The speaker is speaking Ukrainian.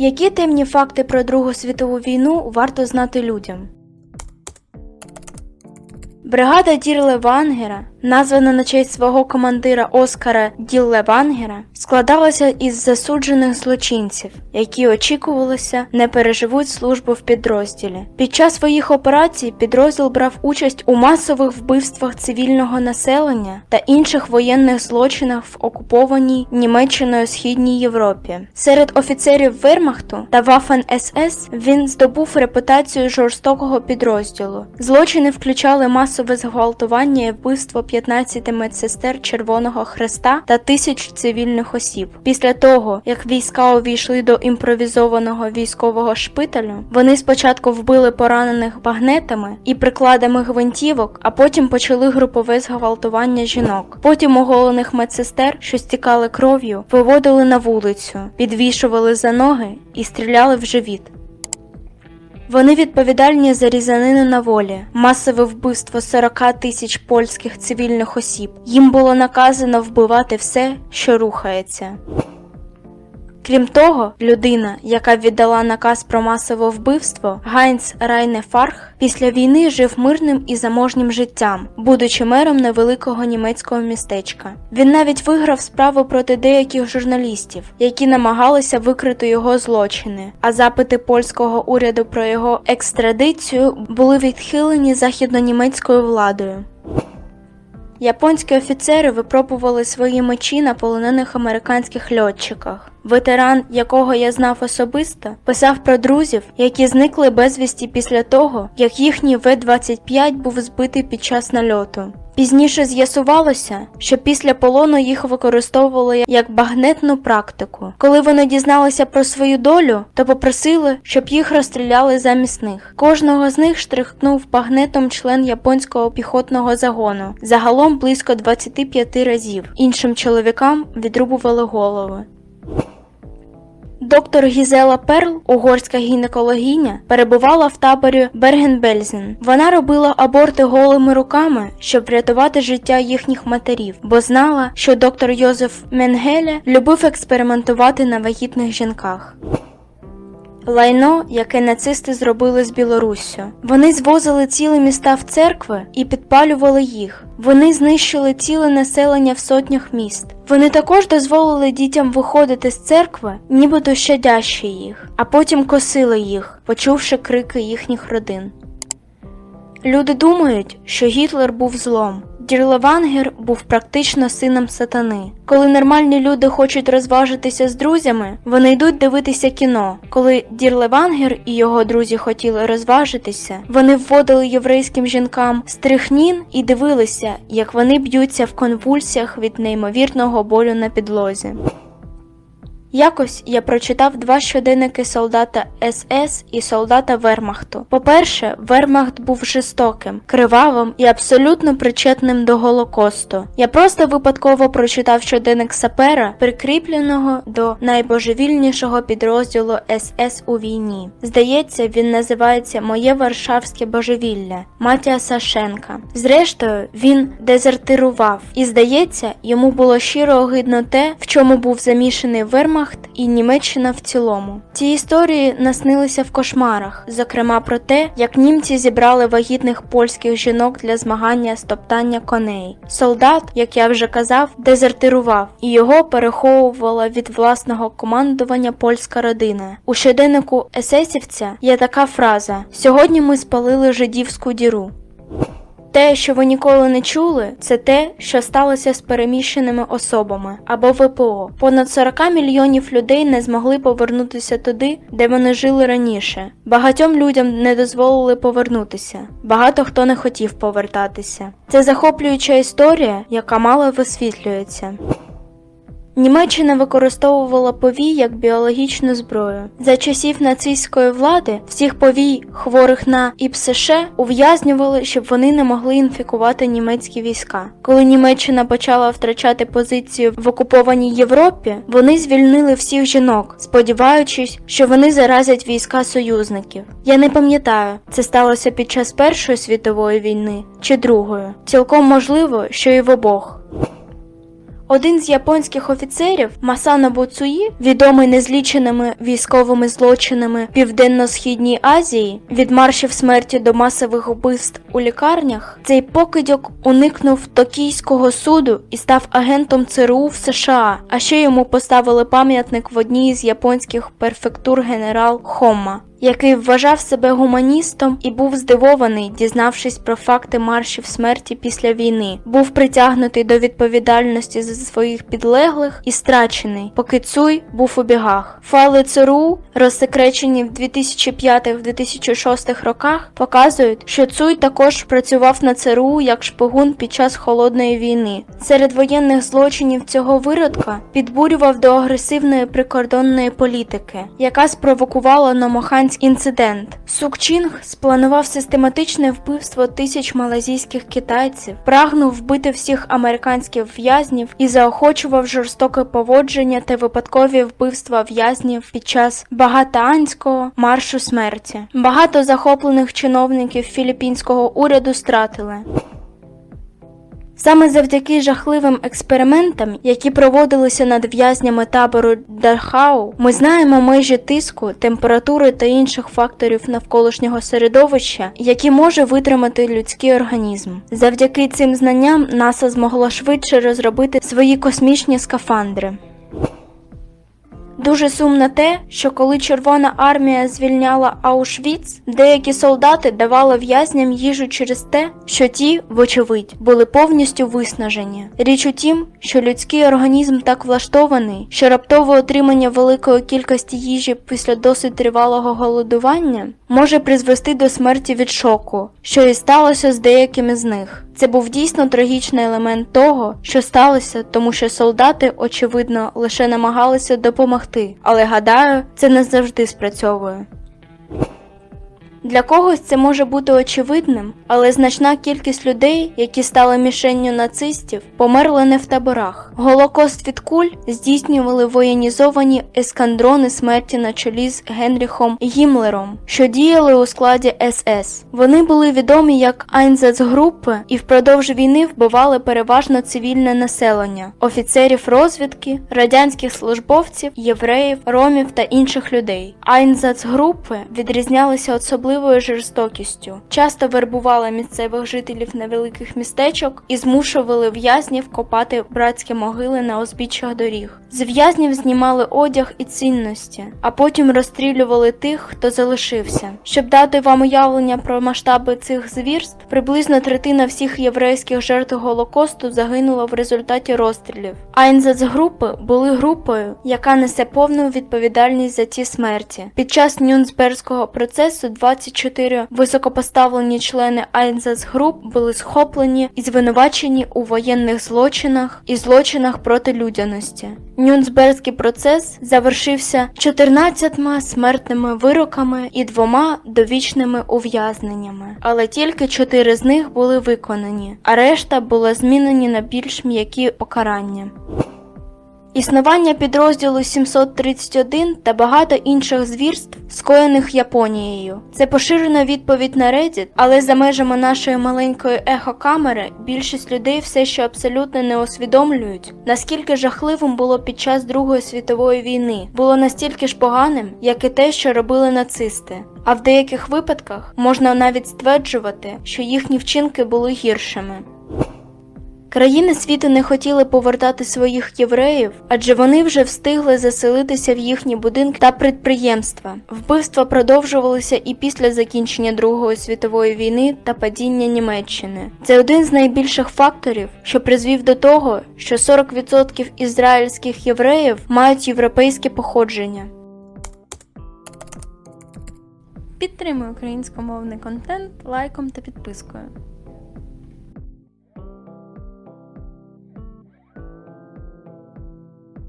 Які темні факти про Другу світову війну варто знати людям? Бригада Дірле Вангера, названа на честь свого командира Оскара Ділле Вангера, складалася із засуджених злочинців, які очікувалося не переживуть службу в підрозділі. Під час своїх операцій підрозділ брав участь у масових вбивствах цивільного населення та інших воєнних злочинах в окупованій Німеччиною Східній Європі. Серед офіцерів Вермахту та Waffen СС він здобув репутацію жорстокого підрозділу. Злочини включали масове зґвалтування і вбивство 15 медсестер Червоного Хреста та тисяч цивільних осіб. Після того, як війська увійшли до імпровізованого військового шпиталю, вони спочатку вбили поранених багнетами і прикладами гвинтівок, а потім почали групове зґвалтування жінок. Потім оголених медсестер, що стікали кров'ю, виводили на вулицю, підвішували за ноги і стріляли в живіт. Вони відповідальні за різанину на волі, масове вбивство 40 тисяч польських цивільних осіб. Їм було наказано вбивати все, що рухається. Крім того, людина, яка віддала наказ про масове вбивство, Гайнц Райне Фарх, після війни жив мирним і заможнім життям, будучи мером невеликого німецького містечка. Він навіть виграв справу проти деяких журналістів, які намагалися викрити його злочини, а запити польського уряду про його екстрадицію були відхилені західнонімецькою владою. Японські офіцери випробували свої мечі на полонених американських льотчиках. Ветеран, якого я знав особисто, писав про друзів, які зникли безвісті після того, як їхній В-25 був збитий під час нальоту. Пізніше з'ясувалося, що після полону їх використовували як багнетну практику. Коли вони дізналися про свою долю, то попросили, щоб їх розстріляли замість них. Кожного з них штрихнув багнетом член японського піхотного загону, загалом близько 25 разів. Іншим чоловікам відрубували голови. Доктор Гізела Перл, угорська гінекологиня, перебувала в таборі Берген-Бельзен. Вона робила аборти голими руками, щоб врятувати життя їхніх матерів, бо знала, що доктор Йозеф Менгеле любив експериментувати на вагітних жінках. Лайно, яке нацисти зробили з Білоруссю. Вони звозили цілі міста в церкви і підпалювали їх. Вони знищили ціле населення в сотнях міст. Вони також дозволили дітям виходити з церкви, нібито щадяще їх, а потім косили їх, почувши крики їхніх родин. Люди думають, що Гітлер був злом. Дірлевангер був практично сином сатани. Коли нормальні люди хочуть розважитися з друзями, вони йдуть дивитися кіно. Коли Дірлевангер і його друзі хотіли розважитися, вони вводили єврейським жінкам стрихнін і дивилися, як вони б'ються в конвульсіях від неймовірного болю на підлозі. Якось я прочитав два щоденники солдата СС і солдата Вермахту. По-перше, Вермахт був жорстоким, кривавим і абсолютно причетним до Голокосту. Я просто випадково прочитав щоденник сапера, прикріпленого до найбожевільнішого підрозділу СС у війні. Здається, він називається Моє Варшавське божевілля Матія Сашенка. Зрештою, він дезертирував, і здається, йому було щиро огидно те, в чому був замішаний Вермахт і Німеччина в цілому. Ці історії наснилися в кошмарах, зокрема про те, як німці зібрали вагітних польських жінок для змагання з топтання коней. Солдат, як я вже казав, дезертирував, і його переховувала від власного командування польська родина. У щоденнику есесівця є така фраза: Сьогодні ми спалили жидівську діру. Те, що ви ніколи не чули, це те, що сталося з переміщеними особами або ВПО. Понад 40 мільйонів людей не змогли повернутися туди, де вони жили раніше. Багатьом людям не дозволили повернутися. Багато хто не хотів повертатися. Це захоплююча історія, яка мало висвітлюється. Німеччина використовувала повій як біологічну зброю. За часів нацистської влади всіх повій, хворих на ІПСШ, ув'язнювали, щоб вони не могли інфікувати німецькі війська. Коли Німеччина почала втрачати позицію в окупованій Європі, вони звільнили всіх жінок, сподіваючись, що вони заразять війська союзників. Я не пам'ятаю, це сталося під час Першої світової війни чи Другої. Цілком можливо, що і в обох. Один з японських офіцерів Масанобу Цуї, відомий незліченими військовими злочинами Південно-Східній Азії, від маршів смерті до масових вбивств у лікарнях, цей покидьок уникнув токійського суду і став агентом ЦРУ в США. А ще йому поставили пам'ятник в одній з японських перфектур генерал Хомма який вважав себе гуманістом і був здивований, дізнавшись про факти маршів смерті після війни, був притягнутий до відповідальності за своїх підлеглих і страчений, поки Цуй був у бігах. Файли ЦРУ, розсекречені в 2005-2006 роках, показують, що Цуй також працював на ЦРУ як шпигун під час холодної війни. Серед воєнних злочинів цього виродка підбурював до агресивної прикордонної політики, яка спровокувала намагань інцидент. Сукчінг спланував систематичне вбивство тисяч малазійських китайців, прагнув вбити всіх американських в'язнів і заохочував жорстоке поводження та випадкові вбивства в'язнів під час багатаанського маршу смерті. Багато захоплених чиновників філіппінського уряду стратили. Саме завдяки жахливим експериментам, які проводилися над в'язнями табору Дахау, ми знаємо межі тиску, температури та інших факторів навколишнього середовища, які може витримати людський організм. Завдяки цим знанням НАСА змогла швидше розробити свої космічні скафандри. Дуже сумно те, що коли Червона армія звільняла Аушвіц, деякі солдати давали в'язням їжу через те, що ті, вочевидь, були повністю виснажені. Річ у тім, що людський організм так влаштований, що раптове отримання великої кількості їжі після досить тривалого голодування може призвести до смерті від шоку, що і сталося з деякими з них. Це був дійсно трагічний елемент того, що сталося, тому що солдати, очевидно, лише намагалися допомогти, але гадаю, це не завжди спрацьовує. Для когось це може бути очевидним, але значна кількість людей, які стали мішенню нацистів, померли не в таборах. Голокост від куль здійснювали воєнізовані ескандрони смерті на чолі з Генріхом Гімлером, що діяли у складі СС. Вони були відомі як Айнзацгрупи і впродовж війни вбивали переважно цивільне населення, офіцерів розвідки, радянських службовців, євреїв, ромів та інших людей. Айнзацгрупи відрізнялися особливо особливою жорстокістю. Часто вербували місцевих жителів невеликих містечок і змушували в'язнів копати братські могили на узбіччях доріг. З в'язнів знімали одяг і цінності, а потім розстрілювали тих, хто залишився. Щоб дати вам уявлення про масштаби цих звірств, приблизно третина всіх єврейських жертв Голокосту загинула в результаті розстрілів. Айнзацгрупи були групою, яка несе повну відповідальність за ці смерті. Під час Нюнсбергського процесу 24 високопоставлені члени Айнзацгруп були схоплені і звинувачені у воєнних злочинах і злочинах проти людяності. Нюнсбергський процес завершився 14 смертними вироками і двома довічними ув'язненнями, але тільки чотири з них були виконані, а решта були змінені на більш м'які покарання. Існування підрозділу 731 та багато інших звірств, скоєних Японією. Це поширена відповідь на Reddit, але за межами нашої маленької ехокамери більшість людей все ще абсолютно не усвідомлюють, наскільки жахливим було під час Другої світової війни, було настільки ж поганим, як і те, що робили нацисти. А в деяких випадках можна навіть стверджувати, що їхні вчинки були гіршими. Країни світу не хотіли повертати своїх євреїв, адже вони вже встигли заселитися в їхні будинки та підприємства. Вбивства продовжувалися і після закінчення Другої світової війни та падіння Німеччини. Це один з найбільших факторів, що призвів до того, що 40% ізраїльських євреїв мають європейське походження. Підтримуй українськомовний контент лайком та підпискою.